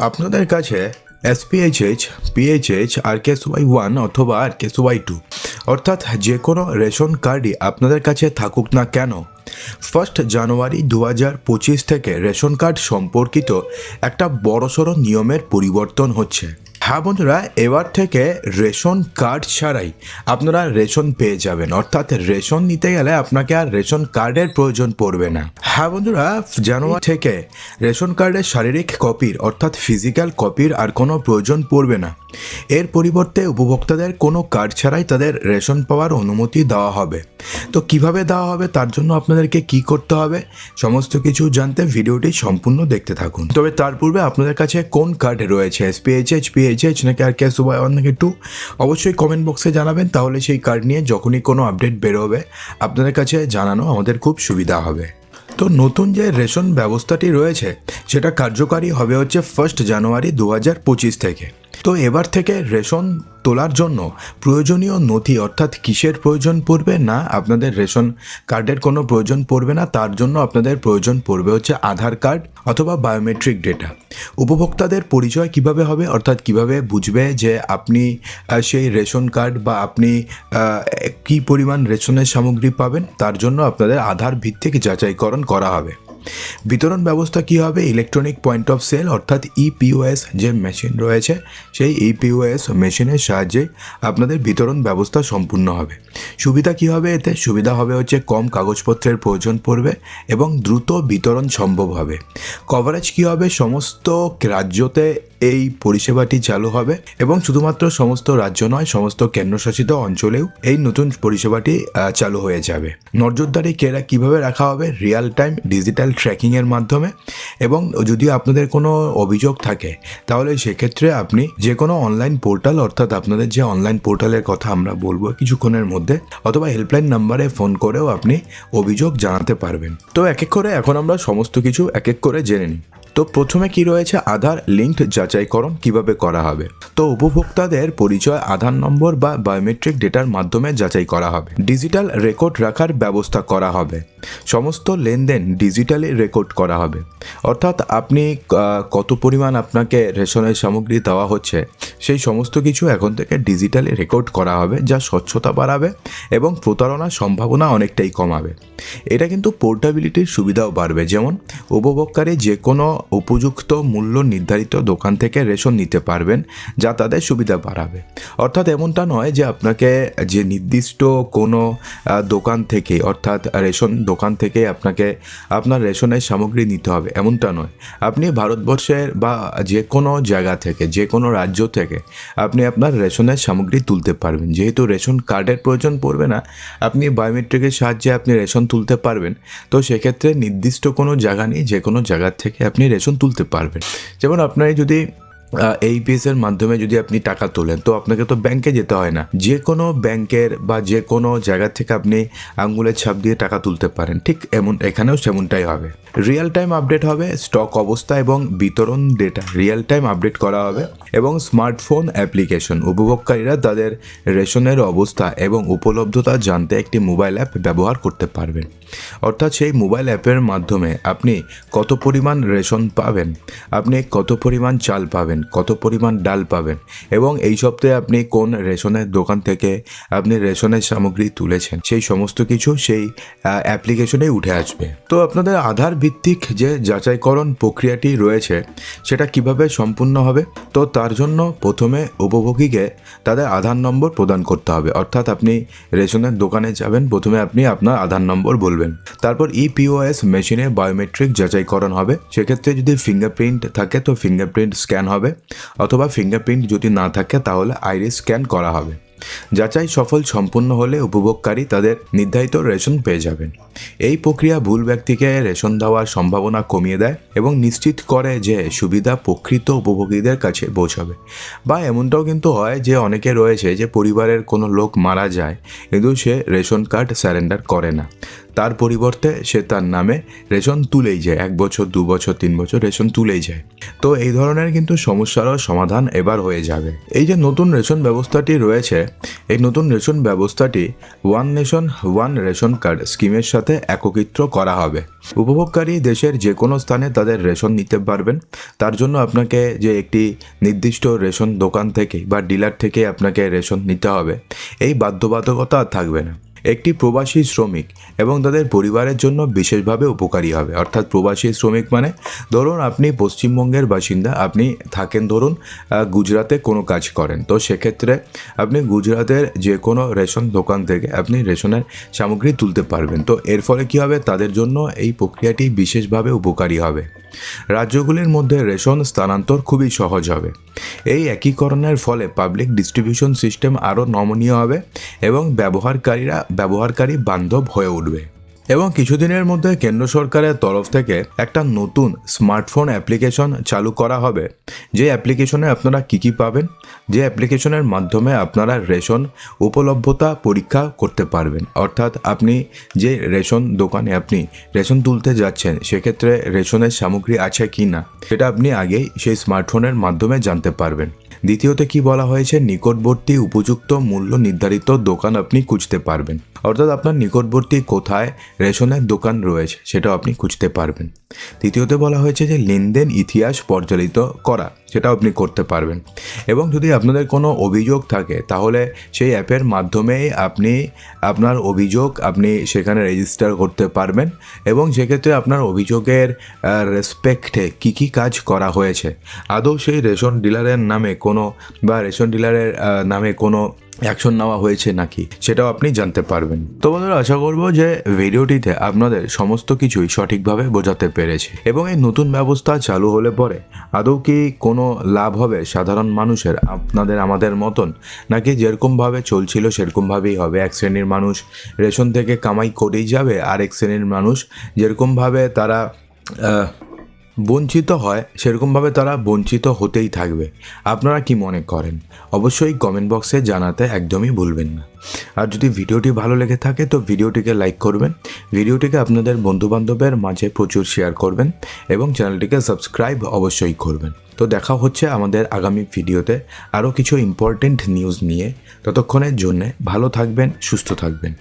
আপনাদের কাছে SPHH PHH R K S Y one অথবা আর কেস ওয়াই টু অর্থাৎ যে কোনো রেশন কার্ডই আপনাদের কাছে থাকুক না কেন ফার্স্ট জানুয়ারি দু হাজার পঁচিশ থেকে রেশন কার্ড সম্পর্কিত একটা বড়সড় নিয়মের পরিবর্তন হচ্ছে। হ্যাঁ বন্ধুরা, এবার থেকে রেশন কার্ড ছাড়াই আপনারা রেশন পেয়ে যাবেন। অর্থাৎ রেশন নিতে গেলে আপনাকে আর রেশন কার্ডের প্রয়োজন পড়বে না। হ্যাঁ বন্ধুরা, জানুয়ারি থেকে রেশন কার্ডের শারীরিক কপির, অর্থাৎ ফিজিক্যাল কপির আর কোনো প্রয়োজন পড়বে না। এর পরিবর্তে উপভোক্তাদের কোনো কার্ড ছাড়াই তাদের রেশন পাওয়ার অনুমতি দেওয়া হবে। তো কীভাবে দেওয়া হবে, তার জন্য আপনাদেরকে কি করতে হবে, সমস্ত কিছু জানতে ভিডিওটি সম্পূর্ণ দেখতে থাকুন। তবে তার পূর্বে আপনাদের কাছে কোন কার্ড রয়েছে? এসপিএইচএইচ পিএইচএইচ নাকি আর ক্যাশ সুবাই ওয়ান নাকি টু অবশ্যই কমেন্ট বক্সে জানাবেন, তাহলে সেই কার্ড নিয়ে যখনই কোনো আপডেট বেরোবে, আপনাদের কাছে জানানো আমাদের খুব সুবিধা হবে। তো নতুন যে রেশন ব্যবস্থাটি রয়েছে, সেটা কার্যকারী হবে হচ্ছে ফার্স্ট জানুয়ারি দু হাজার পঁচিশ থেকে। তো এবার থেকে রেশন তোলার জন্য প্রয়োজনীয় নথি অর্থাৎ কিসের প্রয়োজন পড়বে না আপনাদের রেশন কার্ডের কোনো প্রয়োজন পড়বে না, তার জন্য আপনাদের প্রয়োজন পড়বে হচ্ছে আধার কার্ড অথবা বায়োমেট্রিক ডেটা। উপভোক্তাদের পরিচয় কীভাবে হবে অর্থাৎ কীভাবে বুঝবে যে আপনি সেই রেশন কার্ড বা আপনি কি পরিমাণ রেশনের সামগ্রী পাবেন, তার জন্য আপনাদের আধার ভিত্তিক যাচাইকরণ করা হবে। বিতরণ ব্যবস্থা কি হবে? ইলেকট্রনিক পয়েন্ট অফ সেল অর্থাৎ ইপিওএস যে মেশিন রয়েছে, সেই ইপিওএস মেশিনের সাহায্যে আপনাদের বিতরণ ব্যবস্থা সম্পূর্ণ হবে। সুবিধা কি হবে এতে? সুবিধা হবে হচ্ছে কম কাগজপত্রের প্রয়োজন পড়বে এবং দ্রুত বিতরণ সম্ভব হবে। কভারেজ কি হবে? সমস্ত রাজ্যতে এই পরিষেবাটি চালু হবে এবং শুধুমাত্র সমস্ত রাজ্য নয়, সমস্ত কেন্দ্রশাসিত অঞ্চলেও এই নতুন পরিষেবাটি চালু হয়ে যাবে। নজরদারি কেরা কীভাবে রাখা হবে? রিয়াল টাইম ডিজিটাল ট্র্যাকিংয়ের মাধ্যমে। এবং যদি আপনাদের কোনো অভিযোগ থাকে, তাহলে সেক্ষেত্রে আপনি যে কোনো অনলাইন পোর্টাল অর্থাৎ আপনাদের যে অনলাইন পোর্টালের কথা আমরা বলব কিছুক্ষণের মধ্যে, অথবা হেল্পলাইন নাম্বারে ফোন করেও আপনি অভিযোগ জানাতে পারবেন। তো এক এক করে এখন আমরা সমস্ত কিছু এক এক করে জেনে নিই। তো প্রথমে কি রয়েছে আধার লিঙ্কড যাচাইকরণ কীভাবে করা হবে? তো উপভোক্তাদের পরিচয়, আধার নম্বর বা বায়োমেট্রিক ডেটার মাধ্যমে যাচাই করা হবে। ডিজিটাল রেকর্ড রাখার ব্যবস্থা করা হবে। সমস্ত লেনদেন ডিজিটালি রেকর্ড করা হবে। অর্থাৎ আপনি কত পরিমাণ আপনাকে রেশনের সামগ্রী দেওয়া হচ্ছে, সেই সমস্ত কিছু এখন থেকে ডিজিটালি রেকর্ড করা হবে, যা স্বচ্ছতা বাড়াবে এবং প্রতারণার সম্ভাবনা অনেকটাই কমাবে। এটা কিন্তু পোর্টাবিলিটির সুবিধাও বাড়বে। যেমন উপভোগকারী যে কোনো উপযুক্ত মূল্য নির্ধারিত দোকান থেকে রেশন নিতে পারবেন, যা তাদের সুবিধা বাড়াবে। অর্থাৎ এমনটা নয় যে আপনাকে যে নির্দিষ্ট কোনো দোকান থেকে অর্থাৎ রেশন দোকান থেকে আপনাকে আপনার রেশনের সামগ্রী নিতে হবে, এমনটা নয়। আপনি ভারতবর্ষের বা যে কোনো জায়গা থেকে যে কোনো রাজ্য থেকে আপনি আপনার রেশনের সামগ্রী তুলতে পারবেন। যেহেতু রেশন কার্ডের প্রয়োজন পড়বে না, আপনি বায়োমেট্রিকের সাহায্যে আপনি রেশন তুলতে পারবেন। তো সেক্ষেত্রে নির্দিষ্ট কোনো জায়গা নেই যে কোনো জায়গা থেকে আপনি রেশন তুলতে পারবেন। যেমন আপনার যদি এই এর মাধ্যমে যদি আপনি টাকা তোলেন, তো আপনাকে তো ব্যাংকে যেতে হয় না। যে কোনো ব্যাংকের বা যে কোনো জায়গা থেকে আপনি আঙ্গুলের ছাপ দিয়ে টাকা তুলতে পারেন, ঠিক এমন, এখানেও সেমনটাই হবে। রিয়েল টাইম আপডেট হবে স্টক অবস্থা এবং বিতরণ ডেটা রিয়েল টাইম আপডেট করা হবে এবং স্মার্টফোন অ্যাপ্লিকেশন উপভোগকারীরা তাদের রেশনের অবস্থা এবং উপলব্ধতা জানতে একটি মোবাইল অ্যাপ ব্যবহার করতে পারবেন। অর্থাৎ সেই মোবাইল অ্যাপের মাধ্যমে আপনি কত পরিমাণ রেশন পাবেন, আপনি কত পরিমাণ চাল পাবেন, কত পরিমাণ ডাল পাবেন এবং এই সপ্তাহে আপনি কোন রেশনের দোকান থেকে আপনি রেশনের সামগ্রী তুলেছেন, সেই সমস্ত কিছু সেই অ্যাপ্লিকেশনে উঠে আসবে। তো আপনাদের আধার ভিত্তিক যে যাচাইকরণ প্রক্রিয়াটি রয়েছে, সেটা কীভাবে সম্পূর্ণ হবে? তো তার জন্য প্রথমে উপভোগীকে তাদের আধার নম্বর প্রদান করতে হবে। অর্থাৎ আপনি রেশনের দোকানে যাবেন, প্রথমে আপনি আপনার আধার নম্বর বলবেন। তারপর ইপিওএস মেশিনে বায়োমেট্রিক যাচাইকরণ হবে। সেক্ষেত্রে যদি ফিঙ্গারপ্রিন্ট থাকে, তো ফিঙ্গারপ্রিন্ট স্ক্যান হবে। অথবা ফিঙ্গারপ্রিন্ট যদি না থাকে, তাহলে আইরিস স্ক্যান করা হবে। যাচাই সফল সম্পূর্ণ হলে উপভোগকারী তাদের নির্ধারিত রেশন পেয়ে যাবেন। এই প্রক্রিয়া ভুল ব্যক্তিকে রেশন দেওয়ার সম্ভাবনা কমিয়ে দেয় এবং নিশ্চিত করে যে সুবিধা প্রকৃত উপভোগীদের কাছে পৌঁছাবে। বা এমনটাও কিন্তু হয় যে অনেকে রয়েছে যে পরিবারের কোনো লোক মারা যায়, কিন্তু সে রেশন কার্ড স্যারেন্ডার করে না। তার পরিবর্তে সে তার নামে রেশন তুলেই যায়। এক বছর, দু বছর, তিন বছর রেশন তুলেই যায়। তো এই ধরনের কিন্তু সমস্যারও সমাধান এবার হয়ে যাবে। এই যে নতুন রেশন ব্যবস্থাটি রয়েছে, এই নতুন রেশন ব্যবস্থাটি one nation one ration card স্কিমের সাথে একত্রিত করা হবে। উপভোগকারী দেশের যে কোনো স্থানে তাদের রেশন নিতে পারবেন। তার জন্য আপনাকে যে একটি নির্দিষ্ট রেশন দোকান থেকে বা ডিলার থেকে আপনাকে রেশন নিতে হবে, এই বাধ্যবাধকতা থাকবে না। একটি প্রবাসী শ্রমিক এবং তাদের পরিবারের জন্য বিশেষভাবে উপকারী হবে। অর্থাৎ প্রবাসী শ্রমিক মানে ধরুন আপনি পশ্চিমবঙ্গের বাসিন্দা, আপনি থাকেন ধরুন গুজরাতে কোনো কাজ করেন। তো সেক্ষেত্রে আপনি গুজরাতের যে কোনো রেশন দোকান থেকে আপনি রেশনের সামগ্রী তুলতে পারবেন। তো এর ফলে কী হবে? তাদের জন্য এই প্রক্রিয়াটি বিশেষভাবে উপকারী হবে। রাজ্যগুলির মধ্যে রেশন স্থানান্তর খুবই সহজ হবে। এই একীকরণের ফলে পাবলিক ডিস্ট্রিবিউশন সিস্টেম আরও নমনীয় হবে এবং ব্যবহারকারীরা ব্যবহারকারী বান্ধব হয়ে উঠবে। এবং কিছুদিনের মধ্যে কেন্দ্র সরকারের তরফ থেকে একটা নতুন স্মার্টফোন অ্যাপ্লিকেশন চালু করা হবে। যে অ্যাপ্লিকেশনে আপনারা কী কী পাবেন, যে অ্যাপ্লিকেশনের মাধ্যমে আপনারা রেশন উপলব্ধতা পরীক্ষা করতে পারবেন। অর্থাৎ আপনি যে রেশন দোকানে আপনি রেশন তুলতে যাচ্ছেন, সেক্ষেত্রে রেশনের সামগ্রী আছে কি না সেটা আপনি আগেই সেই স্মার্টফোনের মাধ্যমে জানতে পারবেন। দ্বিতীয়তে কি বলা হয়েছে? নিকটবর্তী উপযুক্ত মূল্য নির্ধারিত দোকান আপনি খুঁজতে পারবেন। অর্থাৎ আপনার নিকটবর্তী কোথায় রেশনের দোকান রয়েছে, সেটাও আপনি খুঁজতে পারবেন। তৃতীয়তে বলা হয়েছে যে, লেনদেন ইতিহাস পর্যালিত করা। সেটাও আপনি করতে পারবেন। এবং যদি আপনাদের কোনো অভিযোগ থাকে, তাহলে সেই অ্যাপের মাধ্যমেই আপনি আপনার অভিযোগ আপনি সেখানে রেজিস্টার করতে পারবেন। এবং সেক্ষেত্রে আপনার অভিযোগের রেসপেক্টে কি কি কাজ করা হয়েছে। আদৌ সেই রেশন ডিলারের নামে কোনো বা রেশন ডিলারের নামে কোনো অ্যাকশন নেওয়া হয়েছে নাকি, সেটাও আপনি জানতে পারবেন। তো বন্ধুরা, আশা করব যে ভিডিওটিতে আপনাদের সমস্ত কিছুই সঠিকভাবে বোঝাতে পেরেছে এবং এই নতুন ব্যবস্থা চালু হলে পরে আদৌ কি কোনো লাভ হবে সাধারণ মানুষের, আপনাদের, আমাদের মতন? নাকি যেরকমভাবে চলছিল, সেরকমভাবেই হবে? এক শ্রেণির মানুষ রেশন থেকে কামাই করেই যাবে আর এক শ্রেণির মানুষ যেরকমভাবে তারা বঞ্চিত হয়, সেরকমভাবে তারা বঞ্চিত হতেই থাকবে। আপনারা কি মনে করেন? অবশ্যই কমেন্ট বক্সে জানাতে একদমই ভুলবেন না। আর যদি ভিডিওটি ভালো লেগে থাকে, তো ভিডিওটিকে লাইক করবেন। ভিডিওটিকে আপনাদের বন্ধুবান্ধবের মাঝে প্রচুর শেয়ার করবেন এবং চ্যানেলটিকে সাবস্ক্রাইব অবশ্যই করবেন। তো দেখা হচ্ছে আমাদের আগামী ভিডিওতে আরও কিছু ইম্পর্টেন্ট নিউজ নিয়ে। ততক্ষণের জন্যে ভালো থাকবেন, সুস্থ থাকবেন।